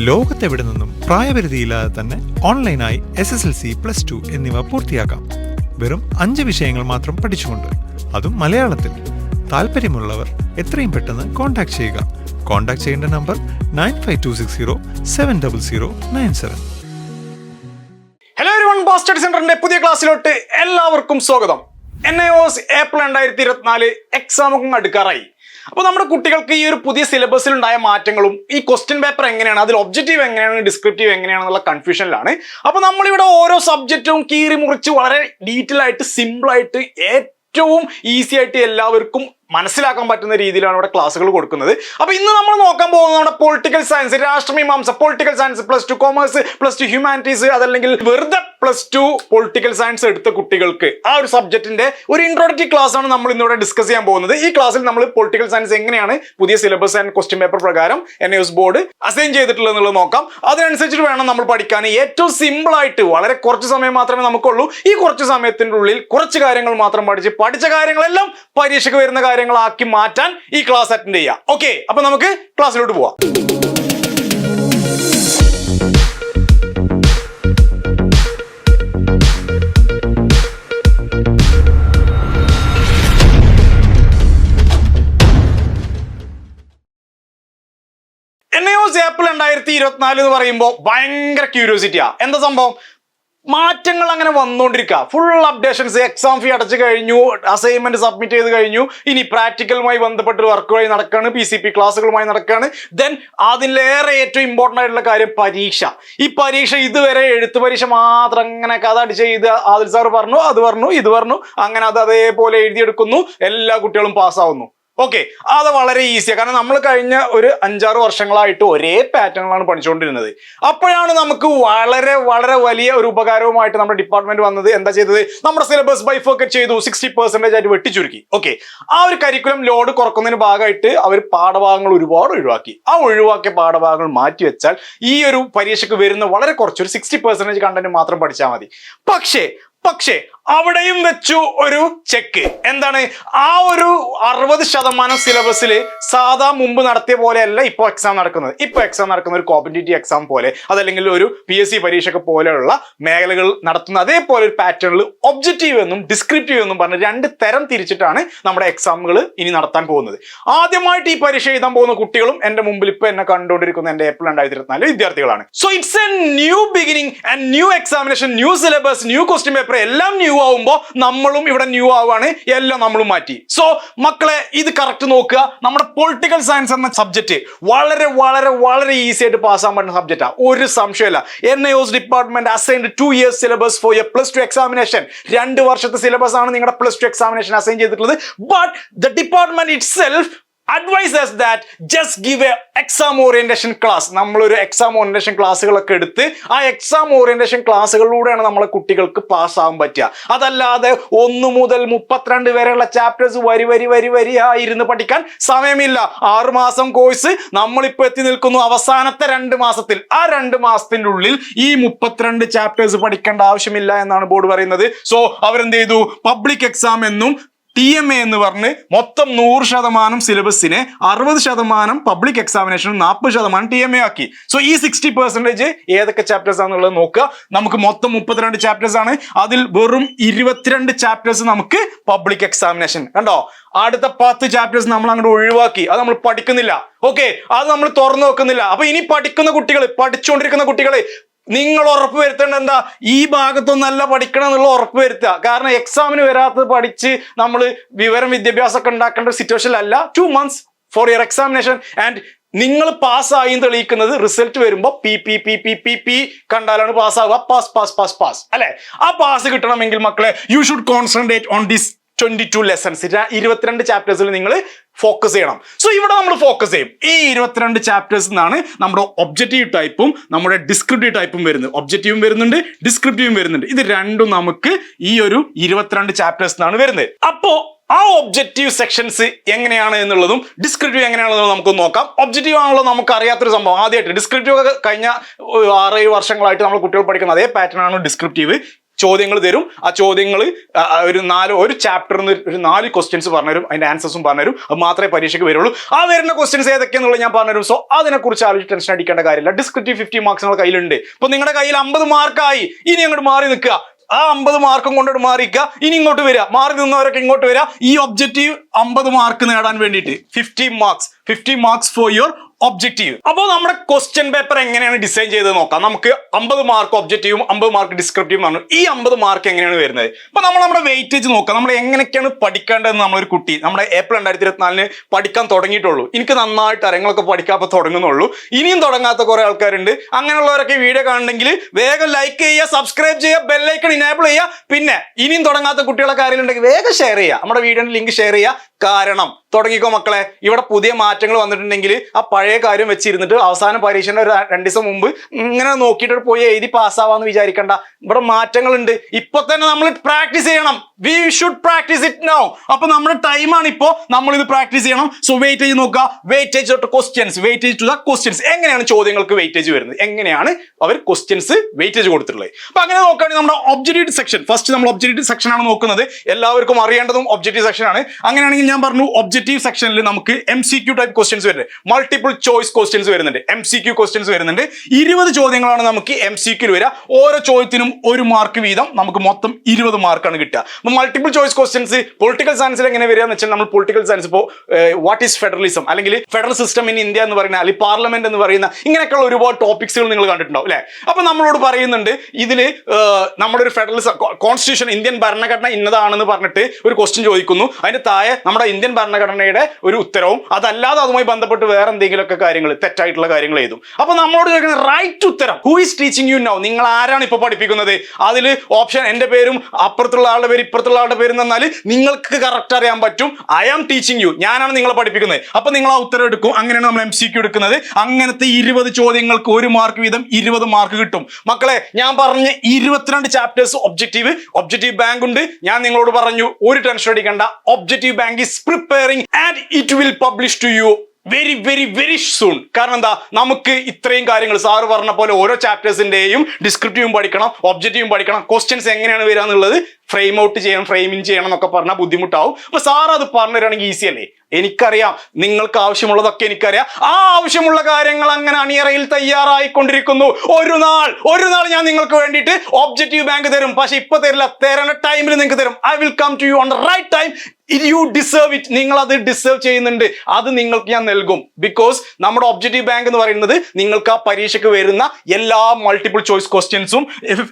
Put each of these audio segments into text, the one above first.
ലോകത്തെവിടെ നിന്നും പ്രായപരിധിയില്ലാതെ തന്നെ ഓൺലൈനായി S S L C plus two എന്നിവ പൂർത്തിയാക്കാം. വെറും അഞ്ച് വിഷയങ്ങൾ മാത്രം പഠിച്ചുകൊണ്ട് അതും മലയാളത്തിൽ. താല്പര്യമുള്ളവർ എത്രയും പെട്ടെന്ന് കോൺടാക്ട് ചെയ്യുക. കോൺടാക്ട് ചെയ്യേണ്ട number nine five two six zero seven double zero nine seven hello one bastard സെന്ററിന്റെ പുതിയ ക്ലാസ്സിലോട്ട് എല്ലാവർക്കും സ്വാഗതം. എൻ ഐ ഒസ് ഏപ്രിൽ രണ്ടായിരത്തി ഇരുപത്തിനാല് എക്സാമൊക്കെ അടുക്കാറായി. അപ്പോൾ നമ്മുടെ കുട്ടികൾക്ക് ഈ ഒരു പുതിയ സിലബസിൽ ഉണ്ടായ മാറ്റങ്ങളും ഈ ക്വസ്റ്റ്യൻ പേപ്പർ എങ്ങനെയാണ് അതിൽ ഒബ്ജക്റ്റീവ് എങ്ങനെയാണ് ഡിസ്ക്രിപ്റ്റീവ് എങ്ങനെയാണെന്നുള്ള കൺഫ്യൂഷനിലാണ് അപ്പോൾ നമ്മളിവിടെ ഓരോ സബ്ജക്റ്റും കീറി മുറിച്ച് വളരെ ഡീറ്റെയിൽ ആയിട്ട് സിമ്പിൾ ആയിട്ട് ഏറ്റവും ഈസി ആയിട്ട് എല്ലാവർക്കും മനസ്സിലാക്കാൻ പറ്റുന്ന രീതിയിലാണ് ഇവിടെ ക്ലാസ്സുകൾ കൊടുക്കുന്നത്. അപ്പോൾ ഇന്ന് നമ്മൾ നോക്കാൻ പോകുന്നത് നമ്മുടെ political science രാഷ്ട്രമീമാംസ political science plus two commerce plus two humanities അതല്ലെങ്കിൽ വെറുതെ പ്ലസ് ടു പൊളിറ്റിക്കൽ സയൻസ് എടുത്ത കുട്ടികൾക്ക്. ആ ഒരു സബ്ജക്റ്റിന്റെ ഒരു ഇൻട്രോഡക്റ്റീവ് ക്ലാസ് ആണ് നമ്മൾ ഇന്നിവിടെ ഡിസ്കസ് ചെയ്യാൻ പോകുന്നത്. ഈ ക്ലാസ്സിൽ നമ്മൾ പൊളിറ്റിക്കൽ സയൻസ് എങ്ങനെയാണ് പുതിയ സിലബസ് ആൻഡ് ക്വസ്റ്റ്യൻ പേപ്പർ പ്രകാരം എൻ എസ് ബോർഡ് അസൈൻ ചെയ്തിട്ടുള്ളത് എന്നുള്ളത് നോക്കാം. അതിനനുസരിച്ചിട്ട് വേണം നമ്മൾ പഠിക്കാൻ. ഏറ്റവും സിമ്പിൾ ആയിട്ട് വളരെ കുറച്ച് സമയം മാത്രമേ നമുക്കുള്ളൂ. ഈ കുറച്ച് സമയത്തിന്റെ ഉള്ളിൽ കുറച്ച് കാര്യങ്ങൾ മാത്രം പഠിച്ച് പഠിച്ച കാര്യങ്ങളെല്ലാം പരീക്ഷയ്ക്ക് വരുന്ന കാര്യങ്ങളാക്കി മാറ്റാൻ ഈ ക്ലാസ് അറ്റൻഡ് ചെയ്യാം. ഓക്കെ അപ്പൊ നമുക്ക് ക്ലാസ്സിലോട്ട് പോവാം. എൻ ഏപ്രിൽ രണ്ടായിരത്തി ഇരുപത്തിനാല് എന്ന് പറയുമ്പോൾ ഭയങ്കര ക്യൂരിയോസിറ്റിയാ എന്താ സംഭവം? മാറ്റങ്ങൾ അങ്ങനെ വന്നുകൊണ്ടിരിക്കുക. ഫുൾ അപ്ഡേഷൻസ് എക്സാം ഫീ അടച്ചു കഴിഞ്ഞു അസൈൻമെന്റ് സബ്മിറ്റ് ചെയ്ത് കഴിഞ്ഞു. ഇനി പ്രാക്ടിക്കലുമായി ബന്ധപ്പെട്ട് വർക്കുമായി നടക്കുകയാണ് പി സി പി ക്ലാസ്സുകളുമായി നടക്കുകയാണ്. ദെൻ അതിലേറെ ഏറ്റവും ഇമ്പോർട്ടന്റ് ആയിട്ടുള്ള കാര്യം പരീക്ഷ. ഈ പരീക്ഷ ഇതുവരെ എഴുത്ത് പരീക്ഷ മാത്രം അങ്ങനെ കഥ അടിച്ച് ചെയ്ത് ആദിൽ സാർ പറഞ്ഞു അത് പറഞ്ഞു ഇത് പറഞ്ഞു അങ്ങനെ അത് അതേപോലെ എഴുതിയെടുക്കുന്നു. എല്ലാ കുട്ടികളും പാസ്സാവുന്നു ഓക്കെ അത് വളരെ ഈസിയാണ് കാരണം നമ്മൾ കഴിഞ്ഞ ഒരു അഞ്ചാറ് വർഷങ്ങളായിട്ട് ഒരേ പാറ്റേണുകളാണ് പഠിച്ചുകൊണ്ടിരുന്നത്. അപ്പോഴാണ് നമുക്ക് വളരെ വളരെ വലിയ ഒരു ഉപകാരവുമായിട്ട് നമ്മുടെ ഡിപ്പാർട്ട്മെന്റ് വന്നത്. എന്താ ചെയ്തത്? നമ്മുടെ സിലബസ് ബൈഫോക്കറ്റ് ചെയ്തു. സിക്സ്റ്റി പെർസെന്റേജ് ആയിട്ട് വെട്ടിച്ചുരുക്കി. ഓക്കെ ആ ഒരു കരിക്കുലം ലോഡ് കുറക്കുന്നതിന് ഭാഗമായിട്ട് അവർ പാഠഭാഗങ്ങൾ ഒരുപാട് ഒഴിവാക്കി. ആ ഒഴിവാക്കിയ പാഠഭാഗങ്ങൾ മാറ്റി വെച്ചാൽ ഈ ഒരു പരീക്ഷയ്ക്ക് വരുന്ന വളരെ കുറച്ച് ഒരു സിക്സ്റ്റി പെർസെന്റേജ് കണ്ടന്റ് മാത്രം പഠിച്ചാൽ മതി. പക്ഷേ പക്ഷേ അവിടെയും വെച്ചു ഒരു ചെക്ക് എന്താണ്? ആ ഒരു അറുപത് ശതമാനം സിലബസിൽ സാധാ മുമ്പ് നടത്തിയ പോലെയല്ല ഇപ്പോൾ എക്സാം നടക്കുന്നത്. ഇപ്പോൾ എക്സാം നടക്കുന്ന ഒരു കോമ്പറ്റേറ്റീവ് എക്സാം പോലെ അതല്ലെങ്കിൽ ഒരു പി എസ് സി പരീക്ഷയൊക്കെ പോലെയുള്ള മേഖലകൾ നടത്തുന്ന അതേപോലെ ഒരു പാറ്റേണിൽ ഒബ്ജക്റ്റീവ് എന്നും ഡിസ്ക്രിപ്റ്റീവ് എന്നും പറഞ്ഞ് രണ്ട് തരം തിരിച്ചിട്ടാണ് നമ്മുടെ എക്സാമുകൾ ഇനി നടത്താൻ പോകുന്നത്. ആദ്യമായിട്ട് ഈ പരീക്ഷ എഴുതാൻ പോകുന്ന കുട്ടികളും എന്റെ മുമ്പിൽ ഇപ്പോൾ എന്നെ കണ്ടുകൊണ്ടിരിക്കുന്ന എന്റെ ഏപ്രിൽ രണ്ടായിരത്തി ഇരുപത്തിനാല് വിദ്യാർത്ഥികളാണ്. So it's a new beginning and new examination new syllabus new question paper എല്ലാം ന്യൂ ആവുമ്പോൾ നമ്മളും ഇവിടെ ന്യൂ ആവുകയാണ്. എല്ലാം നമ്മളും മാറ്റി. സോ മക്കളെ ഇത് കറക്റ്റ് നോക്കുക. നമ്മുടെ പൊളിറ്റിക്കൽ സയൻസ് എന്ന സബ്ജക്റ്റ് വളരെ വളരെ വളരെ ഈസി ആയിട്ട് പാസ്സാൻ പറ്റുന്ന സബ്ജക്റ്റാണ് ഒരു സംശയമില്ല N I department assigned two years syllabus for a plus two examination രണ്ട് വർഷത്തെ സിലബസ് ആണ് നിങ്ങളുടെ പ്ലസ് ടു എക്സാമിനേഷൻ അസൈൻ ചെയ്തിട്ടുള്ളത്. But the department it self advisers that just give a exam orientation class നമ്മളൊരു എക്സാം ഓറിയന്റേഷൻ ക്ലാസ്സുകളൊക്കെ എടുത്ത് ആ exam orientation ക്ലാസ്സുകളിലൂടെയാണ് നമ്മളെ കുട്ടികൾക്ക് പാസ്സാകാൻ പറ്റുക. അതല്ലാതെ ഒന്ന് മുതൽ മുപ്പത്തിരണ്ട് വരെയുള്ള ചാപ്റ്റേഴ്സ് വരി വരി വരി വരിയായി പഠിക്കാൻ സമയമില്ല. ആറുമാസം കോഴ്സ് നമ്മളിപ്പോൾ എത്തി നിൽക്കുന്നു അവസാനത്തെ രണ്ട് മാസത്തിൽ. ആ രണ്ട് മാസത്തിന്റെ ഉള്ളിൽ ഈ മുപ്പത്തിരണ്ട് ചാപ്റ്റേഴ്സ് പഠിക്കേണ്ട ആവശ്യമില്ല എന്നാണ് ബോർഡ് പറയുന്നത്. സോ അവരെന്ത് ചെയ്തു? പബ്ലിക് എക്സാം എന്നും ടി എം എ എന്ന് പറഞ്ഞ് മൊത്തം നൂറ് ശതമാനം സിലബസിനെ അറുപത് ശതമാനം പബ്ലിക് എക്സാമിനേഷനും നാൽപ്പത് ശതമാനം ടി എം എ ആക്കി. സോ ഈ സിക്സ്റ്റി പെർസെന്റേജ് ഏതൊക്കെ ചാപ്റ്റേഴ്സ് ആണെന്നുള്ളത് നോക്കുക. നമുക്ക് മൊത്തം മുപ്പത്തിരണ്ട് ചാപ്റ്റേഴ്സ് ആണ്. അതിൽ വെറും ഇരുപത്തിരണ്ട് ചാപ്റ്റേഴ്സ് നമുക്ക് പബ്ലിക് എക്സാമിനേഷൻ കണ്ടോ? അടുത്ത പത്ത് ചാപ്റ്റേഴ്സ് നമ്മൾ അങ്ങോട്ട് ഒഴിവാക്കി. അത് നമ്മൾ പഠിക്കുന്നില്ല. ഓക്കെ അത് നമ്മൾ തുറന്നു നോക്കുന്നില്ല അപ്പൊ ഇനി പഠിക്കുന്ന കുട്ടികൾ പഠിച്ചുകൊണ്ടിരിക്കുന്ന കുട്ടികൾ നിങ്ങൾ ഉറപ്പ് വരുത്തേണ്ട എന്താ? ഈ ഭാഗത്തൊന്നല്ല പഠിക്കണം എന്നുള്ള ഉറപ്പ് വരുത്തുക. കാരണം എക്സാമിന് വരാത്തത് പഠിച്ച് നമ്മൾ വിവരം വിദ്യാഭ്യാസമൊക്കെ ഉണ്ടാക്കേണ്ട ഒരു സിറ്റുവേഷനിലല്ല two months four year examination and നിങ്ങൾ പാസ്സായി തെളിയിക്കുന്നത് റിസൾട്ട് വരുമ്പോൾ P P P P P P കണ്ടാലാണ് പാസ്സാവുക പാസ് പാസ് പാസ് പാസ് അല്ലെ? ആ പാസ് കിട്ടണമെങ്കിൽ മക്കളെ you should concentrate on this twenty two lessons ഇരുപത്തിരണ്ട് ചാപ്റ്റേഴ്സിൽ നിങ്ങൾ ഫോക്കസ് ചെയ്യണം. സോ ഇവിടെ നമ്മൾ ഫോക്കസ് ചെയ്യും. ഈ ഇരുപത്തിരണ്ട് ചാപ്റ്റേഴ്സ് നിന്നാണ് നമ്മുടെ ഒബ്ജക്റ്റീവ് ടൈപ്പും നമ്മുടെ ഡിസ്ക്രിപ്റ്റീവ് ടൈപ്പും വരുന്നത്. ഒബ്ജക്റ്റീവും വരുന്നുണ്ട് ഡിസ്ക്രിപ്റ്റീവും വരുന്നുണ്ട്. ഇത് രണ്ടും നമുക്ക് ഈ ഒരു ഇരുപത്തിരണ്ട് ചാപ്റ്റേഴ്സ് നിന്നാണ് വരുന്നത്. അപ്പോ ആ ഒബ്ജക്റ്റീവ് സെക്ഷൻസ് എങ്ങനെയാണ് എന്നുള്ളതും ഡിസ്ക്രിപ്റ്റീവ് എങ്ങനെയാണെന്നുള്ളത് നമുക്ക് നോക്കാം. ഒബ്ജക്റ്റീവ് ആണല്ലോ നമുക്ക് അറിയാത്തൊരു സംഭവം. ആദ്യമായിട്ട് ഡിസ്ക്രിപ്റ്റീവ് ഒക്കെ കഴിഞ്ഞ ആറേഴ് വർഷങ്ങളായിട്ട് നമ്മൾ കുട്ടികൾ പഠിക്കുന്ന അതേ പാറ്റേൺ ആണ് ഡിസ്ക്രിപ്റ്റീവ് ചോദ്യങ്ങൾ തരും. ആ ചോദ്യങ്ങൾ ഒരു നാല് ഒരു ചാപ്റ്ററിന് ഒരു നാല് ക്വസ്റ്റ്യൻസ് പറഞ്ഞുതരും. അതിന്റെ ആൻസേഴ്സും പറഞ്ഞുതരും. അത് മാത്രമേ പരീക്ഷയ്ക്ക് വരുള്ളൂ. ആ വരുന്ന ക്വസ്റ്റ്യൻസ് ഏതൊക്കെയെന്നുള്ളത് ഞാൻ പറഞ്ഞുതരും. സോ അതിനെക്കുറിച്ച് ആലോചിച്ച് ടെൻഷൻ അടിക്കേണ്ട കാര്യമില്ല. ഡിസ്ക്രിപ്റ്റീവ് ഫിഫ്റ്റി മാർക്സ് നിങ്ങളുടെ കയ്യിലുണ്ട്. ഇപ്പൊ നിങ്ങളുടെ കയ്യിൽ അമ്പത് മാർക്കായി ഇനി അങ്ങോട്ട് മാറി നിൽക്കുക. ആ അമ്പത് മാർക്കും കൊണ്ടോട്ട് മാറിക്കുക ഇനി ഇങ്ങോട്ട് വരിക. മാറി നിന്നവരൊക്കെ ഇങ്ങോട്ട് വരിക. ഈ ഒബ്ജക്റ്റീവ് അമ്പത് മാർക്ക് നേടാൻ വേണ്ടിയിട്ട്. Fifty marks fifty marks for your objective അപ്പോൾ നമ്മുടെ ക്വസ്റ്റ്യൻ പേപ്പർ എങ്ങനെയാണ് ഡിസൈൻ ചെയ്ത് നോക്കാം. നമുക്ക് അമ്പത് മാർക്ക് ഒബ്ജക്റ്റീവും അമ്പത് മാർക്ക് ഡിസ്ക്രിപ്റ്റീവും ആണ് ഈ അമ്പത് മാർക്ക് എങ്ങനെയാണ് വരുന്നത്? അപ്പോൾ നമ്മൾ നമ്മുടെ വെയിറ്റേജ് നോക്കാം. നമ്മൾ എങ്ങനെയൊക്കെയാണ് പഠിക്കേണ്ടതെന്ന് നമ്മളൊരു കുട്ടി നമ്മുടെ ഏപ്രിൽ രണ്ടായിരത്തി ഇരുപത്തിനാലിന് പഠിക്കാൻ തുടങ്ങിയിട്ടുള്ളൂ. എനിക്ക് നന്നായിട്ട് അറിയങ്ങളൊക്കെ പഠിക്കാൻ തുടങ്ങുന്നുള്ളൂ. ഇനിയും തുടങ്ങാത്ത കുറെ ആൾക്കാരുണ്ട്. അങ്ങനെയുള്ളവരൊക്കെ വീഡിയോ കാണണമെങ്കിൽ വേഗം ലൈക്ക് ചെയ്യുക സബ്സ്ക്രൈബ് ചെയ്യുക ബെല്ലൈക്കൺ ഇനേബിൾ ചെയ്യുക. പിന്നെ ഇനിയും തുടങ്ങാത്ത കുട്ടികളൊക്കെ കാര്യങ്ങളുണ്ടെങ്കിൽ വേഗം ഷെയർ ചെയ്യുക. നമ്മുടെ വീഡിയോയുടെ ലിങ്ക് ഷെയർ ചെയ്യുക. കാരണം. തുടങ്ങിക്കോ മക്കളെ. ഇവിടെ പുതിയ മാറ്റങ്ങൾ വന്നിട്ടുണ്ടെങ്കിൽ ആ പഴയ കാര്യം വെച്ചിരുന്നിട്ട് അവസാന പരീക്ഷയുടെ ഒരു രണ്ട് ദിവസം മുമ്പ് ഇങ്ങനെ നോക്കിയിട്ട് പോയി എഴുതി പാസ്സാവാന്ന് വിചാരിക്കണ്ട. ഇവിടെ മാറ്റങ്ങളുണ്ട്. ഇപ്പൊ തന്നെ നമ്മൾ പ്രാക്ടീസ് ചെയ്യണം. We should practice it no അപ്പൊ നമ്മുടെ ടൈമാണ് ഇപ്പോ. നമ്മൾ ഇത് പ്രാക്ടീസ് ചെയ്യണം. സോ വെയിറ്റ് ചെയ്ത് നോക്കുക. Weightage to questions weightage to the questions എങ്ങനെയാണ് ചോദ്യങ്ങൾക്ക് വെയിറ്റേജ് വരുന്നത്? എങ്ങനെയാണ് അവർ ക്വസ്റ്റ്യൻസ് വെയിറ്റേജ് കൊടുത്തിട്ടുള്ളത്? അപ്പൊ അങ്ങനെ നോക്കുകയാണെങ്കിൽ നമ്മുടെ ഒബ്ജക്റ്റീവ് സെക്ഷൻ ഫസ്റ്റ് നമ്മൾ ഒബ്ജക്റ്റീവ് സെക്ഷൻ ആണ് നോക്കുന്നത്. എല്ലാവർക്കും അറിയേണ്ടതും ഒബ്ജക്റ്റീവ് സെക്ഷൻ ആണ്. അങ്ങനെയാണെങ്കിൽ ഞാൻ പറഞ്ഞു ഒബ്ജക്റ്റീവ് സെക്ഷനിൽ നമുക്ക് M C Q type questions വരുന്നുണ്ട്. മൾട്ടിപ്പിൾ ചോയ്സ് ക്വസ്റ്റ്യൻസ് വരുന്നുണ്ട്. എം സി ക്യൂ ക്വസ്റ്റ്യൻസ് വരുന്നുണ്ട്. ഇരുപത് ചോദ്യങ്ങളാണ് നമുക്ക് എം സി ക്യൂ വരിക ഓരോ ചോദ്യത്തിനും ഒരു മാർക്ക് വീതം നമുക്ക് മൊത്തം ഇരുപത് മാർക്കാണ് കിട്ടുക. അപ്പോൾ മൾട്ടിപ്പിൾ ചോയ്സ് ക്വസ്റ്റ്യൻസ് പൊളിറ്റിക്കൽ സയൻസിൽ എങ്ങനെ വരിക എന്ന് വെച്ചാൽ നമ്മൾ പൊളിറ്റിക്കൽ സയൻസ് ഇപ്പോൾ വാട്ട് ഈസ് ഫെഡറലിസം അല്ലെങ്കിൽ ഫെഡറൽ സിസ്റ്റം ഇൻ ഇന്ത്യ എന്ന് പറയുന്ന അല്ലെങ്കിൽ പാർലമെന്റ് എന്ന് പറയുന്ന ഇങ്ങനെയൊക്കെയുള്ള ഒരുപാട് ടോപ്പിക്സുകൾ നിങ്ങൾ കണ്ടിട്ടുണ്ടാവും അല്ലേ? അപ്പോൾ നമ്മളോട് പറയുന്നുണ്ട് ഇതിൽ നമ്മുടെ ഒരു ഫെഡറൽ കോൺസ്റ്റിറ്റ്യൂഷൻ ഇന്ത്യൻ ഭരണഘടന ഇന്നതാണെന്ന് പറഞ്ഞിട്ട് ഒരു ക്വസ്റ്റ്യൻ ചോദിക്കുന്നു. അതിന്റെ താഴെ നമ്മുടെ ഇന്ത്യൻ ഭരണഘടനയുടെ ഒരു ഉത്തരവും അതല്ലാതെ അതുമായി ബന്ധപ്പെട്ട് വേറെ എന്തെങ്കിലുമൊക്കെ കാര്യങ്ങൾ തെറ്റായിട്ടുള്ള കാര്യങ്ങൾ എഴുതും. അപ്പൊ നമ്മളോട് ചോദിക്കുന്നത് റൈറ്റ് ഉത്തരം who is teaching you now നിങ്ങൾ ആരാണ് ഇപ്പൊ പഠിപ്പിക്കുന്നത്? അതിൽ ഓപ്ഷൻ എന്റെ പേരും അപ്പുറത്തുള്ള ആളുടെ പേര് ഇപ്പുറത്തുള്ള ആളുടെ പേര് എന്നാൽ നിങ്ങൾക്ക് കറക്റ്റ് അറിയാൻ പറ്റും. ഐ ആം ടീച്ചിങ് യു ഞാനാണ് നിങ്ങളെ പഠിപ്പിക്കുന്നത്. അപ്പൊ നിങ്ങൾ ആ ഉത്തരം എടുക്കും. അങ്ങനെയാണ് നമ്മൾ എം സി ക്യു എടുക്കുന്നത്. അങ്ങനത്തെ ഇരുപത് ചോദ്യങ്ങൾക്ക് ഒരു മാർക്ക് വീതം ഇരുപത് മാർക്ക് കിട്ടും. മക്കളെ ഞാൻ പറഞ്ഞ ഇരുപത്തിരണ്ട് ചാപ്റ്റേഴ്സ് ഒബ്ജക്റ്റീവ് ഒബ്ജക്റ്റീവ് ബാങ്ക് ഉണ്ട്. ഞാൻ നിങ്ങളോട് പറഞ്ഞു ഒരു ടെൻഷൻ അടിക്കേണ്ട. Objective bank is preparing and it will publish to you very very very soon കാരണം എന്താ? നമുക്ക് ഇത്രയും കാര്യങ്ങൾ സാറ് പറഞ്ഞ പോലെ ഓരോ ചാപ്റ്റേഴ്സിന്റെയും ഡിസ്ക്രിപ്റ്റീവും പഠിക്കണം ഒബ്ജക്റ്റീവും പഠിക്കണം ക്വസ്റ്റ്യൻസ് എങ്ങനെയാണ് വരിക എന്നുള്ളത് ഫ്രെയിം ഔട്ട് ചെയ്യണം ഫ്രെയിമിങ് ചെയ്യണം എന്നൊക്കെ പറഞ്ഞാൽ ബുദ്ധിമുട്ടാവും. അപ്പൊ സാർ അത് പറഞ്ഞു തരാണെങ്കിൽ ഈസി അല്ലേ? എനിക്കറിയാം നിങ്ങൾക്ക് ആവശ്യമുള്ളതൊക്കെ എനിക്കറിയാം. ആ ആവശ്യമുള്ള കാര്യങ്ങൾ അങ്ങനെ അണിയറയിൽ തയ്യാറായിക്കൊണ്ടിരിക്കുന്നു. ഒരു നാൾ ഒരു നാൾ ഞാൻ നിങ്ങൾക്ക് വേണ്ടിയിട്ട് ഒബ്ജക്റ്റീവ് ബാങ്ക് തരും. പക്ഷെ ഇപ്പൊ തരില്ല തരണ ടൈമിൽ നിങ്ങൾക്ക് തരും. I will come to you on right time you deserve it നിങ്ങൾ അത് ഡിസേർവ് ചെയ്യുന്നുണ്ട്. അത് നിങ്ങൾക്ക് ഞാൻ നൽകും. ബിക്കോസ് നമ്മുടെ ഒബ്ജക്റ്റീവ് ബാങ്ക് എന്ന് പറയുന്നത് നിങ്ങൾക്ക് ആ പരീക്ഷയ്ക്ക് വരുന്ന എല്ലാ മൾട്ടിപ്പിൾ ചോയ്സ് ക്വസ്റ്റ്യൻസും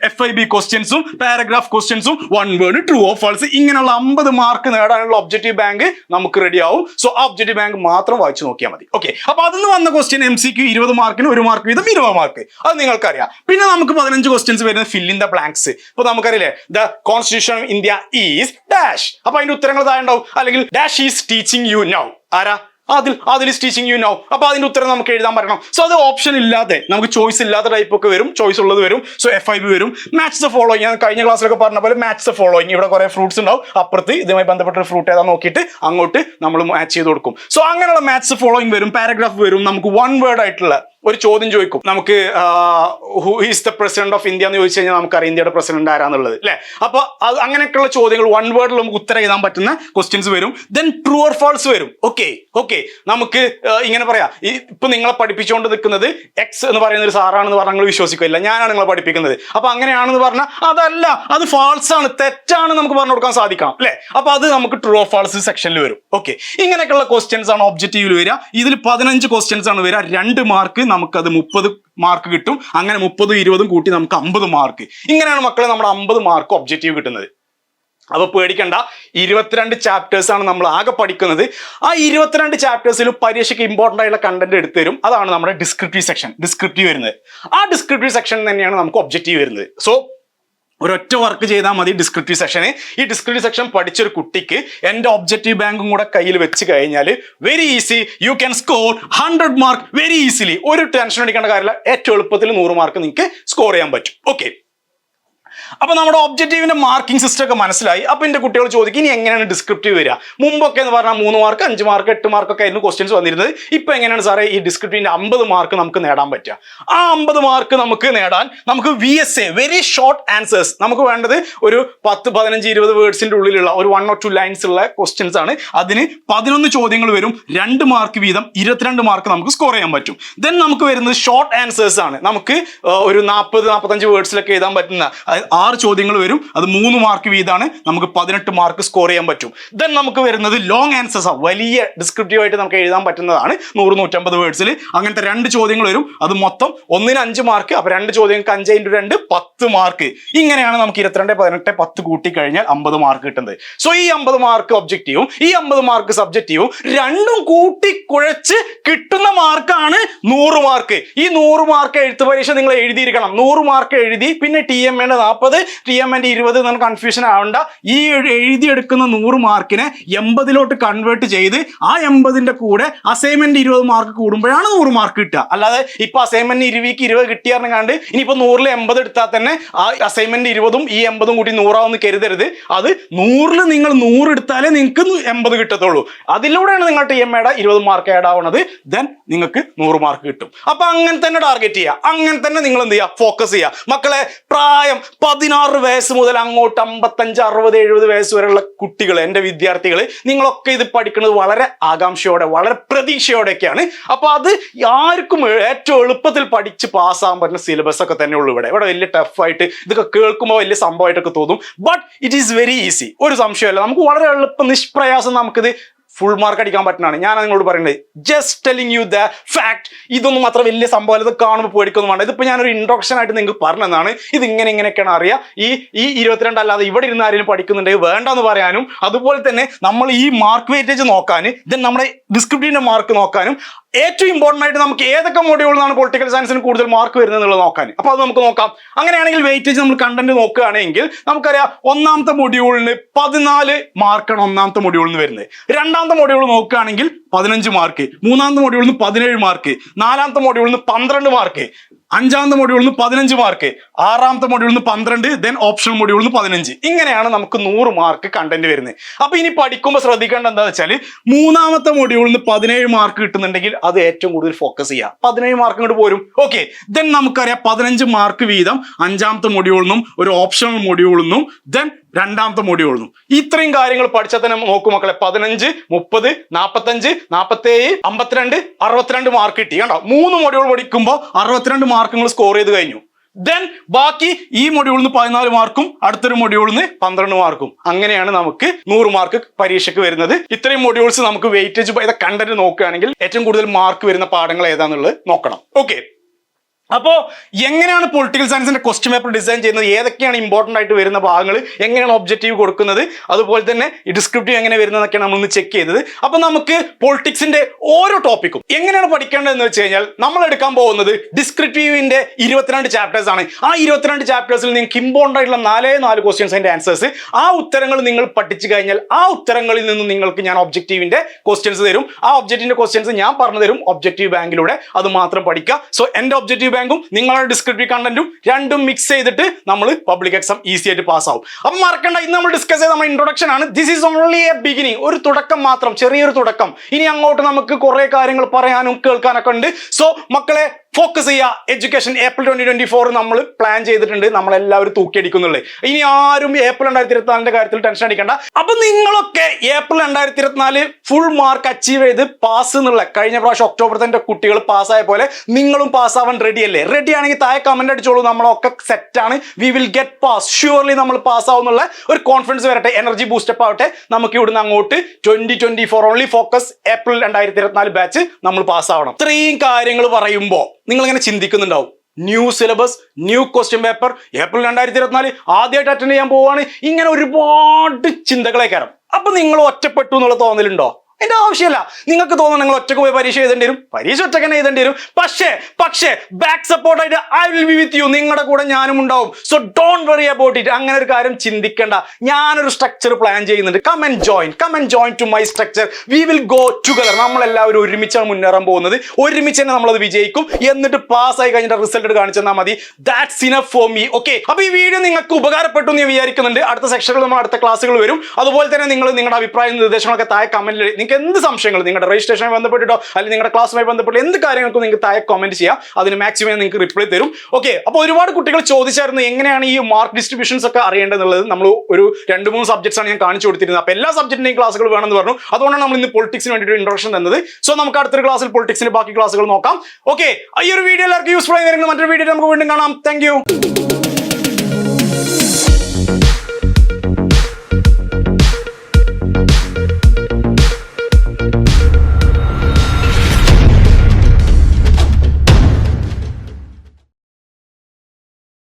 എഫ് ഐ ബി ക്വസ്റ്റ്യൻസും പാരഗ്രാഫ് ക്വസ്റ്റ്യൻസും one word true of false ഇങ്ങനെയുള്ള അമ്പത് മാർക്ക് നേടാനുള്ള ഒബ്ജക്റ്റീവ് ബാങ്ക് നമുക്ക് റെഡി ആവും. സോ ആ ഒബ്ജക്റ്റീവ് ബാങ്ക് മാത്രം വായിച്ചു നോക്കിയാൽ മതി. ഓക്കെ അപ്പൊ അതിന് വന്ന ക്വസ്റ്റ്യൻ എം സി ക്യു ഇരുപത് മാർക്കിന് ഒരു മാർക്ക് വീതം ഇരുപത് മാർക്ക് അത് നിങ്ങൾക്കറിയാം. പിന്നെ നമുക്ക് പതിനഞ്ച് ക്വസ്റ്റ്യൻസ് വരുന്നത് ഫില്ലിൻ ദ ബ്ലാങ്ക്സ് ഇപ്പൊ നമുക്കറിയില്ലേ? The constitution of India is dash അപ്പൊ അതിന്റെ ഉത്തരങ്ങൾ താഴെ ഉണ്ടാവും. അല്ലെങ്കിൽ dash is teaching you now ആരാ? അതിൽ അതിൽ ടീച്ചിങ് യു നോ അപ്പൊ അതിന്റെ ഉത്തരം നമുക്ക് എഴുതാൻ പറയണം. സോ അത് ഓപ്ഷൻ ഇല്ലാതെ നമുക്ക് ചോയ്സ് ഇല്ലാത്ത ടൈപ്പ് ഒക്കെ വരും. ചോയ്സ് ഉള്ളത് വരും. സോ എഫ് ഐ ബി വരും. മാച്ച് ദ ഫോളോയിങ് ഞാൻ കഴിഞ്ഞ ക്ലാസ്സിലൊക്കെ പറഞ്ഞ പോലെ മാച്ച് ദ ഫോളോയിങ് ഇവിടെ കുറെ ഫ്രൂട്ട്സ് ഉണ്ടാവും. അപ്പുറത്ത് ഇതുമായി ബന്ധപ്പെട്ട ഫ്രൂട്ട് ഏതാ നോക്കിയിട്ട് അങ്ങോട്ട് നമ്മൾ മാച്ച് ചെയ്ത് കൊടുക്കും. സോ അങ്ങനെയുള്ള മാച്ച് ഫോളോയിങ് വരും. പാരഗ്രാഫ് വരും. നമുക്ക് വൺ വേർഡ് ആയിട്ടുള്ള ഒരു ചോദ്യം ചോദിക്കും. നമുക്ക് who is the president of India എന്ന് ചോദിച്ചു കഴിഞ്ഞാൽ നമുക്കറിയാം ഇന്ത്യയുടെ പ്രസിഡന്റ് ആരാന്നുള്ളത് അല്ലെ അപ്പൊ അത് അങ്ങനെയൊക്കെയുള്ള ചോദ്യങ്ങൾ വൺ വേർഡിൽ നമുക്ക് ഉത്തരം എഴുതാൻ പറ്റുന്ന ക്വസ്റ്റ്യൻസ് വരും. ദെൻ ട്രൂ ഓർ ഫോൾസ് വരും. ഓക്കെ ഓക്കെ നമുക്ക് ഇങ്ങനെ പറയാം. ഇപ്പൊ നിങ്ങളെ പഠിപ്പിച്ചുകൊണ്ട് നിൽക്കുന്നത് എക്സ് എന്ന് പറയുന്ന ഒരു സാറാണെന്ന് പറഞ്ഞാൽ നിങ്ങൾ വിശ്വസിക്കില്ല ഞാനാണ് നിങ്ങളെ പഠിപ്പിക്കുന്നത്. അപ്പൊ അങ്ങനെയാണെന്ന് പറഞ്ഞാൽ അതല്ല അത് ഫാൾസ് ആണ്. തെറ്റാണ് നമുക്ക് പറഞ്ഞു കൊടുക്കാൻ സാധിക്കാം അല്ലെ അപ്പൊ അത് നമുക്ക് ട്രൂ ഓർ ഫാൾസ് സെക്ഷനിൽ വരും. ഓക്കെ ഇങ്ങനെയൊക്കെയുള്ള ക്വസ്റ്റ്യൻസ് ആണ് ഒബ്ജക്റ്റീവിൽ വരിക. ഇതിൽ പതിനഞ്ച് ക്വസ്റ്റ്യൻസ് ആണ് വരിക. രണ്ട് മാർക്ക് നമുക്കത് മുപ്പത് മാർക്ക് കിട്ടും. അങ്ങനെ മുപ്പതും ഇരുപതും കൂട്ടി നമുക്ക് അമ്പത് മാർക്ക് ഇങ്ങനെയാണ് മക്കളെ നമ്മുടെ അമ്പത് മാർക്ക് ഒബ്ജക്റ്റീവ് കിട്ടുന്നത്. അപ്പൊ പേടിക്കണ്ട. ഇരുപത്തിരണ്ട് ചാപ്റ്റേഴ്സ് ആണ് നമ്മൾ ആകെ പഠിക്കുന്നത്. ആ ഇരുപത്തിരണ്ട് ചാപ്റ്റേഴ്സിലും പരീക്ഷയ്ക്ക് ഇമ്പോർട്ടന്റ് ആയിട്ടുള്ള കണ്ടന്റ് എടുത്തു തരും. അതാണ് നമ്മുടെ ഡിസ്ക്രിപ്റ്റീവ് സെക്ഷൻ ഡിസ്ക്രിപ്റ്റീവ് വരുന്നത്. ആ ഡിസ്ക്രിപ്റ്റീവ് സെക്ഷൻ തന്നെയാണ് നമുക്ക് ഒബ്ജക്റ്റീവ് വരുന്നത്. സോ ഒരൊറ്റ വർക്ക് ചെയ്താൽ മതി ഡിസ്ക്രിപ്റ്റീവ് സെക്ഷന് ഈ ഡിസ്ക്രിപ്റ്റീവ് സെക്ഷൻ പഠിച്ചൊരു കുട്ടിക്ക് എന്റെ ഒബ്ജക്റ്റീവ് ബാങ്കും കൂടെ കയ്യിൽ വെച്ച് കഴിഞ്ഞാൽ very easy you can score hundred mark very easily ഒരു ടെൻഷൻ അടിക്കേണ്ട കാര്യമില്ല. ഏറ്റവും എളുപ്പത്തിൽ നൂറ് മാർക്ക് നിങ്ങൾക്ക് സ്കോർ ചെയ്യാൻ പറ്റും. ഓക്കെ അപ്പൊ നമ്മുടെ ഒബ്ജക്റ്റീവിന്റെ മാർക്കിംഗ് സിസ്റ്റം ഒക്കെ മനസ്സിലായി. അപ്പോൾ എന്റെ കുട്ടികൾ ചോദിക്കും ഇനി എങ്ങനെയാണ് ഡിസ്ക്രിപ്റ്റീവ് വരിക? മുമ്പൊക്കെ എന്ന് പറഞ്ഞാൽ മൂന്ന് മാർക്ക് അഞ്ച് മാർക്ക് എട്ട് മാർക്ക് ഒക്കെ ആയിരുന്നു ക്വസ്റ്റ്യൻസ് വന്നിരുന്നത്. ഇപ്പൊ എങ്ങനെയാണ് സാറേ ഈ ഡിസ്ക്രിപ്റ്റീവിന്റെ അമ്പത് മാർക്ക് നമുക്ക് നേടാൻ പറ്റുക? ആ അമ്പത് മാർക്ക് നമുക്ക് നേടാൻ നമുക്ക് V S A very short answers നമുക്ക് വേണ്ടത് ഒരു പത്ത് പതിനഞ്ച് ഇരുപത് വേർഡ്സിന്റെ ഉള്ളിലുള്ള ഒരു വൺ ഓർ ടു ലൈൻസ് ഉള്ള ക്വസ്റ്റ്യൻസ് ആണ്. അതിന് പതിനൊന്ന് ചോദ്യങ്ങൾ വരും. രണ്ട് മാർക്ക് വീതം ഇരുപത്തിരണ്ട് മാർക്ക് നമുക്ക് സ്കോർ ചെയ്യാൻ പറ്റും. ദെൻ നമുക്ക് വരുന്നത് ഷോർട്ട് ആൻസേഴ്സ് ആണ്. നമുക്ക് ഒരു നാൽപ്പത് നാൽപ്പത്തഞ്ച് വേർഡ്സിലൊക്കെ എഴുതാൻ പറ്റുന്ന ആറ് ചോദ്യങ്ങൾ വരും. അത് മൂന്ന് മാർക്ക് വീതമാണ് നമുക്ക് പതിനെട്ട് മാർക്ക് സ്കോർ ചെയ്യാൻ പറ്റും. ദെൻ നമുക്ക് വരുന്നത് ലോങ് ആൻസേഴ്സ് വലിയ ഡിസ്ക്രിപ്റ്റീവ് ആയിട്ട് നമുക്ക് എഴുതാൻ പറ്റുന്നതാണ്. നൂറ് നൂറ്റമ്പത് വേർഡ്സിൽ അങ്ങനത്തെ രണ്ട് ചോദ്യങ്ങൾ വരും. അത് മൊത്തം ഒന്നിന് അഞ്ച് മാർക്ക് അപ്പൊ രണ്ട് ചോദ്യങ്ങൾക്ക് അഞ്ച് ഇന്റു രണ്ട് പത്ത് മാർക്ക് ഇങ്ങനെയാണ് നമുക്ക് ഇരുപത്തിരണ്ട് പതിനെട്ട് പത്ത് കൂട്ടി കഴിഞ്ഞാൽ അമ്പത് മാർക്ക് കിട്ടുന്നത്. സോ ഈ അമ്പത് മാർക്ക് ഒബ്ജക്റ്റീവും ഈ അമ്പത് മാർക്ക് സബ്ജക്റ്റീവും രണ്ടും കൂട്ടി കുഴച്ച് കിട്ടുന്ന മാർക്കാണ് നൂറ് മാർക്ക് ഈ നൂറ് മാർക്ക് എഴുത്ത് പരീക്ഷ നിങ്ങൾ എഴുതിയിരിക്കണം. നൂറ് മാർക്ക് എഴുതി പിന്നെ ടി എം എന്റെ നാൽപ്പത് ടി എം എന്റെ ഇരുപത് എന്നാണ് കൺഫ്യൂഷൻ ആവണ്ട. ഈ എഴു- എഴുതിയെടുക്കുന്ന നൂറ് മാർക്കിനെ എൺപതിലോട്ട് കൺവേർട്ട് ചെയ്ത് ആ എൺപതിന്റെ കൂടെ അസൈൻമെന്റ് ഇരുപത് മാർക്ക് കൂടുമ്പോഴാണ് നൂറ് മാർക്ക് കിട്ടുക. അല്ലാതെ ഇപ്പോൾ അസൈൻമെന്റ് ഇരുവിക്ക് ഇരുപത് കിട്ടിയാറിന് കണ്ട് ഇനിയിപ്പോൾ നൂറിൽ എൺപത് എടുത്താൽ തന്നെ ആ അസൈൻമെന്റ് ഇരുപതും ഈ എൺപതും കൂടി നൂറാവെന്ന് കരുതരുത്. അത് നൂറിൽ നിങ്ങൾ നൂറ് എടുത്താലേ നിങ്ങൾക്ക് എൺപത് കിട്ടത്തുള്ളൂ. അതിലൂടെയാണ് നിങ്ങൾ ടി എം എയുടെ ഇരുപത് മാർക്ക് ആഡ് ആവുന്നത്. ദെൻ നിങ്ങൾക്ക് നൂറ് മാർക്ക് കിട്ടും. അപ്പൊ അങ്ങനെ തന്നെ ടാർഗറ്റ് ചെയ്യുക. അങ്ങനെ തന്നെ നിങ്ങൾ എന്ത് ചെയ്യുക? ഫോക്കസ് ചെയ്യുക. മക്കളെ പ്രായം പതിനാറ് വയസ്സ് മുതൽ അങ്ങോട്ട് അമ്പത്തഞ്ച് അറുപത് എഴുപത് വയസ്സ് വരെയുള്ള കുട്ടികൾ എന്റെ വിദ്യാർത്ഥികൾ നിങ്ങളൊക്കെ ഇത് പഠിക്കുന്നത് വളരെ ആകാംക്ഷയോടെ വളരെ പ്രതീക്ഷയോടെയൊക്കെയാണ്. അപ്പോൾ അത് ആർക്കും ഏറ്റവും എളുപ്പത്തിൽ പഠിച്ച് പാസ്സാകാൻ പറ്റുന്ന സിലബസ് ഒക്കെ തന്നെ ഉള്ളൂ ഇവിടെ. ഇവിടെ വലിയ ടഫായിട്ട് ഇതൊക്കെ കേൾക്കുമ്പോൾ വലിയ സംഭവമായിട്ടൊക്കെ തോന്നും. But it is very easy ഒരു സംശയമല്ല നമുക്ക് വളരെ എളുപ്പം നിഷ്പ്രയാസം നമുക്കിത് ഫുൾ മാർക്ക് അടിക്കാൻ പറ്റുന്നതാണ്. ഞാൻ നിങ്ങളോട് പറയുന്നത് just telling you the fact ഇതൊന്നും അത്ര വലിയ സംഭവം ഇത് കാണുമ്പോൾ പേടിക്കൊന്നും വേണ്ട. ഇതിപ്പോൾ ഞാനൊരു ഇൻട്രൊഡക്ഷൻ ആയിട്ട് നിങ്ങൾക്ക് പറഞ്ഞതാണ്. ഇത് ഇങ്ങനെ ഇങ്ങനെയൊക്കെയാണ് അറിയാം. ഈ ഈ ഇരുപത്തിരണ്ട് അല്ലാതെ ഇവിടെ ഇരുന്ന് ആരെങ്കിലും പഠിക്കുന്നുണ്ടെങ്കിൽ വേണ്ടെന്ന് പറയാനും അതുപോലെ തന്നെ നമ്മൾ ഈ മാർക്ക് വെയിറ്റേജ് നോക്കാനും ദെൻ നമ്മുടെ ഡിസ്ക്രിപ്റ്റീവിന്റെ മാർക്ക് നോക്കാനും ഏറ്റവും ഇമ്പോർട്ടന്റ് ആയിട്ട് നമുക്ക് ഏതൊക്കെ മോഡ്യൂളിലാണ് പൊളിറ്റിക്കൽ സയൻസിന് കൂടുതൽ മാർക്ക് വരുന്നത് എന്നുള്ളത് നോക്കാൻ. അപ്പോൾ അത് നമുക്ക് നോക്കാം. അങ്ങനെയാണെങ്കിൽ വെയിറ്റേജ് നമ്മൾ കണ്ടന്റ് നോക്കുകയാണെങ്കിൽ നമുക്കറിയാം ഒന്നാമത്തെ മൊഡ്യൂളിന് പതിനാല് മാർക്കാണ് ഒന്നാമത്തെ മൊഡ്യൂളിൽ നിന്ന് വരുന്നത്. രണ്ടാമത്തെ മൊഡ്യൂൾ നോക്കുകയാണെങ്കിൽ പതിനഞ്ച് മാർക്ക് മൂന്നാമത്തെ മൊഡ്യൂളിൽ നിന്ന് പതിനേഴ് മാർക്ക് നാലാമത്തെ മൊഡ്യൂളിൽ നിന്ന് പന്ത്രണ്ട് മാർക്ക് അഞ്ചാമത്തെ മൊഡ്യൂളിൽ നിന്ന് പതിനഞ്ച് മാർക്ക് ആറാമത്തെ മൊഡ്യൂളിൽ നിന്ന് പന്ത്രണ്ട് ദെൻ ഓപ്ഷണൽ മൊഡ്യൂളിൽ നിന്ന് പതിനഞ്ച്. ഇങ്ങനെയാണ് നമുക്ക് നൂറ് മാർക്ക് കണ്ടന്റ് വരുന്നത്. അപ്പൊ ഇനി പഠിക്കുമ്പോൾ ശ്രദ്ധിക്കേണ്ട എന്താ വെച്ചാൽ മൂന്നാമത്തെ മൊഡ്യൂളിൽ നിന്ന് പതിനേഴ് മാർക്ക് കിട്ടുന്നുണ്ടെങ്കിൽ അത് ഏറ്റവും കൂടുതൽ ഫോക്കസ് ചെയ്യുക പതിനേഴ് മാർക്ക് ഇങ്ങോട്ട് പോരും. ഓക്കെ ദെൻ നമുക്കറിയാം പതിനഞ്ച് മാർക്ക് വീതം അഞ്ചാമത്തെ മൊഡ്യൂളിൽ നിന്നും ഒരു ഓപ്ഷണൽ മൊഡ്യൂളിൽ നിന്നും ദെൻ രണ്ടാമത്തെ മുടി നിന്നും ഇത്രയും കാര്യങ്ങൾ പഠിച്ചാൽ തന്നെ നോക്കൂ മക്കളെ. പതിനഞ്ച് മുപ്പത് നാൽപ്പത്തഞ്ച് നാൽപ്പത്തേഴ് അമ്പത്തിരണ്ട് അറുപത്തിരണ്ട് മാർക്ക് കിട്ടി. കണ്ടോ? മൂന്ന് മൊഡ്യൂൾ പഠിക്കുമ്പോൾ അറുപത്തിരണ്ട് മാർക്ക് നിങ്ങൾ സ്കോർ ചെയ്ത് കഴിഞ്ഞു. ദെൻ ബാക്കി ഈ മൊഡ്യൂളിൽ നിന്ന് പതിനാല് മാർക്കും അടുത്തൊരു മൊഡ്യൂളിൽ നിന്ന് പന്ത്രണ്ട് മാർക്കും അങ്ങനെയാണ് നമുക്ക് നൂറ് മാർക്ക് പരീക്ഷയ്ക്ക് വരുന്നത്. ഇത്രയും മൊഡ്യൂൾസ് നമുക്ക് വെയിറ്റേജ് കണ്ടന്റ് നോക്കുകയാണെങ്കിൽ ഏറ്റവും കൂടുതൽ മാർക്ക് വരുന്ന പാഠങ്ങൾ ഏതാന്നുള്ളത് നോക്കണം. ഓക്കെ അപ്പോ എങ്ങനെയാണ് പൊളിറ്റിക്കൽ സയൻസിന്റെ ക്വസ്റ്റ്യൻ പേപ്പർ ഡിസൈൻ ചെയ്യുന്നത്? ഏതൊക്കെയാണ് ഇമ്പോർട്ടന്റ് ആയിട്ട് വരുന്ന ഭാഗങ്ങൾ എങ്ങനെയാണ് ഒബ്ജക്റ്റീവ് കൊടുക്കുന്നത്? അതുപോലെ തന്നെ ഡിസ്ക്രിപ്റ്റീവ് എങ്ങനെ വരുന്നതൊക്കെയാണ് നമ്മൾ ഒന്ന് ചെക്ക് ചെയ്തത്. അപ്പോൾ നമുക്ക് പൊളിറ്റിക്സിന്റെ ഓരോ ടോപ്പിക്കും എങ്ങനെയാണ് പഠിക്കേണ്ടതെന്ന് വെച്ച് കഴിഞ്ഞാൽ നമ്മൾ എടുക്കാൻ പോകുന്നത് ഡിസ്ക്രിപ്റ്റീവിന്റെ ഇരുപത്തിരണ്ട് ചാപ്റ്റേഴ്സ് ആണ്. ആ ഇരുപത്തിരണ്ട് ചാപ്റ്റേഴ്സിൽ നിങ്ങൾക്ക് ഇമ്പോർട്ടന്റ് ആയിട്ടുള്ള നാലേ നാല് ക്വസ്റ്റ്യൻസ് ആൻസേഴ്സ് ആ ഉത്തരങ്ങൾ നിങ്ങൾ പഠിച്ചു കഴിഞ്ഞാൽ ആ ഉത്തരങ്ങളിൽ നിന്ന് നിങ്ങൾക്ക് ഞാൻ ഒബ്ജക്റ്റീവിന്റെ ക്വസ്റ്റ്യൻസ് തരും. ആ ഒബ്ജക്റ്റീവിന്റെ ക്വസ്റ്റ്യൻസ് ഞാൻ പറഞ്ഞു തരും ഒബ്ജക്റ്റീവ് ബാങ്കിലൂടെ അത് മാത്രം പഠിക്കുക. സോ എന്റെ ഒബ്ജക്റ്റീവ് ബാങ്കും നിങ്ങളുടെ ഡിസ്ക്രിപ്റ്റീവ് കണ്ടന്റും രണ്ടും മിക്സ് ചെയ്തിട്ട് നമ്മൾ പബ്ലിക് എക്സാം ഈസി ആയിട്ട് പാസ് ആവും. അപ്പം മറക്കണ്ട ഇന്ന് നമ്മൾ ഡിസ്കസ് ചെയ്ത നമ്മുടെ ഇൻട്രൊഡക്ഷൻ ആണ്. This is only a beginning ഒരു തുടക്കം മാത്രം ചെറിയൊരു തുടക്കം. ഇനി അങ്ങോട്ട് നമുക്ക് കുറേ കാര്യങ്ങൾ പറയാനും കേൾക്കാനൊക്കെ ഉണ്ട്. സോ മക്കളെ ഫോക്കസ് ചെയ്യുക. Education April twenty twenty four നമ്മൾ പ്ലാൻ ചെയ്തിട്ടുണ്ട്. നമ്മളെല്ലാവരും തൂക്കിയടിക്കുന്നുള്ളേ. ഇനി ആരും ഏപ്രിൽ രണ്ടായിരത്തി ഇരുപത്തിനാലിന്റെ കാര്യത്തിൽ ടെൻഷൻ അടിക്കണ്ട. അപ്പൊ നിങ്ങളൊക്കെ ഏപ്രിൽ രണ്ടായിരത്തി ഇരുപത്തിനാല് ഫുൾ മാർക്ക് അച്ചീവ് ചെയ്ത് പാസ് എന്നുള്ള കഴിഞ്ഞ പ്രാവശ്യം ഒക്ടോബർ തന്നെ കുട്ടികൾ പാസ്സായ പോലെ നിങ്ങളും പാസ് ആവാൻ റെഡി അല്ലേ? റെഡി ആണെങ്കിൽ താഴെ കമന്റ് അടിച്ചോളൂ. നമ്മളൊക്കെ സെറ്റ് ആണ്. We will get pass surely നമ്മൾ പാസ് ആവുന്നുള്ള ഒരു കോൺഫിഡൻസ് വരട്ടെ. എനർജി ബൂസ്റ്റപ്പ് ആവട്ടെ. നമുക്ക് ഇവിടുന്ന് അങ്ങോട്ട് twenty twenty four only focus April രണ്ടായിരത്തി ഇരുപത്തിനാല് ബാച്ച് നമ്മൾ പാസ് ആവണം. ഇത്രയും കാര്യങ്ങൾ പറയുമ്പോൾ നിങ്ങൾ ഇങ്ങനെ ചിന്തിക്കുന്നുണ്ടാവും. New syllabus new question paper April രണ്ടായിരത്തി ഇരുപത്തിനാല് ആദ്യമായിട്ട് അറ്റൻഡ് ചെയ്യാൻ പോവുകയാണ് ഇങ്ങനെ ഒരുപാട് ചിന്തകളെ കയറും. അപ്പൊ നിങ്ങൾ ഒറ്റപ്പെട്ടു എന്നുള്ള തോന്നലുണ്ടോ? അതിന്റെ ആവശ്യമില്ല. നിങ്ങൾക്ക് തോന്നുന്നു നിങ്ങൾ ഒറ്റയ്ക്ക് പോയി പരീക്ഷ എഴുതേണ്ടി വരും? പരീക്ഷ ഒറ്റയ്ക്ക് തന്നെ എഴുതേണ്ടി വരും. പക്ഷേ പക്ഷേ ബാക്ക് സപ്പോർട്ട് ആയിട്ട് I will be with you നിങ്ങളുടെ കൂടെ ഞാനും ഉണ്ടാവും. So don't worry about it അങ്ങനെ ഒരു കാര്യം ചിന്തിക്കേണ്ട. ഞാനൊരു സ്ട്രക്ചർ പ്ലാൻ ചെയ്യുന്നുണ്ട്. Come and join come and join to my structure we will go together നമ്മളെല്ലാവരും ഒരുമിച്ചാണ് മുന്നേറാൻ പോകുന്നത്. ഒരുമിച്ച് തന്നെ നമ്മളത് വിജയിക്കും. എന്നിട്ട് പാസ് ആയി കഴിഞ്ഞിട്ട് റിസൾട്ട് കാണിച്ചു തന്നാൽ മതി. That's enough for me okay അപ്പൊ ഈ വീഡിയോ നിങ്ങൾക്ക് ഉപകാരപ്പെട്ടു എന്ന് ഞാൻ വിചാരിക്കുന്നുണ്ട്. അടുത്ത സെക്ഷനിൽ നമ്മൾ അടുത്ത ക്ലാസ്സുകൾ വരും. അതുപോലെ തന്നെ നിങ്ങൾ നിങ്ങളുടെ അഭിപ്രായം നിർദ്ദേശങ്ങളൊക്കെ താഴെ കമന്റിൽ നിങ്ങൾക്ക് എന്ത് സംശയങ്ങൾ? നിങ്ങളുടെ രജിസ്ട്രേഷനുമായി ബന്ധപ്പെട്ടിട്ടോ അല്ലെങ്കിൽ നിങ്ങളുടെ ക്ലാസ്സുമായി ബന്ധപ്പെട്ട് എന്ത് കാര്യങ്ങൾക്കും നിങ്ങൾക്ക് താഴെ കമന്റ് ചെയ്യാം. അതിന് മാക്സിമം നിങ്ങൾക്ക് റിപ്ലൈ തരും. ഓക്കെ അപ്പോൾ ഒരുപാട് കുട്ടികൾ ചോദിച്ചായിരുന്നു എങ്ങനെയാണ് ഈ മാർക്ക് ഡിസ്ട്രിബ്യൂഷൻസ് ഒക്കെ അറിയേണ്ടതെന്നുള്ളത്. നമ്മൾ ഒരു രണ്ട് മൂന്ന് സബ്ജക്ട്സ് ആണ് ഞാൻ കാണിച്ചു കൊടുത്തിരുന്നത്. അപ്പോൾ എല്ലാ സബ്ജക്റ്റിന്റെയും ക്ലാസ്സുകൾ വേണമെന്ന് പറഞ്ഞു. അതുകൊണ്ടാണ് നമ്മൾ ഇന്ന് പൊളിറ്റിക്സിന് വേണ്ടിയിട്ട് ഇൻട്രൊഡക്ഷൻ തന്നത്. സോ നമുക്ക് അടുത്തൊരു ക്ലാസ്സിൽ പൊളിറ്റിക്സിന്റെ ബാക്കി ക്ലാസ്സുകൾ നോക്കാം. ഓക്കെ ഈ ഒരു വീഡിയോ എല്ലാവർക്കും യൂസ്ഫുൾ ആയി വരുന്ന മറ്റൊരു വീഡിയോ നമുക്ക് വീണ്ടും കാണാം. താങ്ക്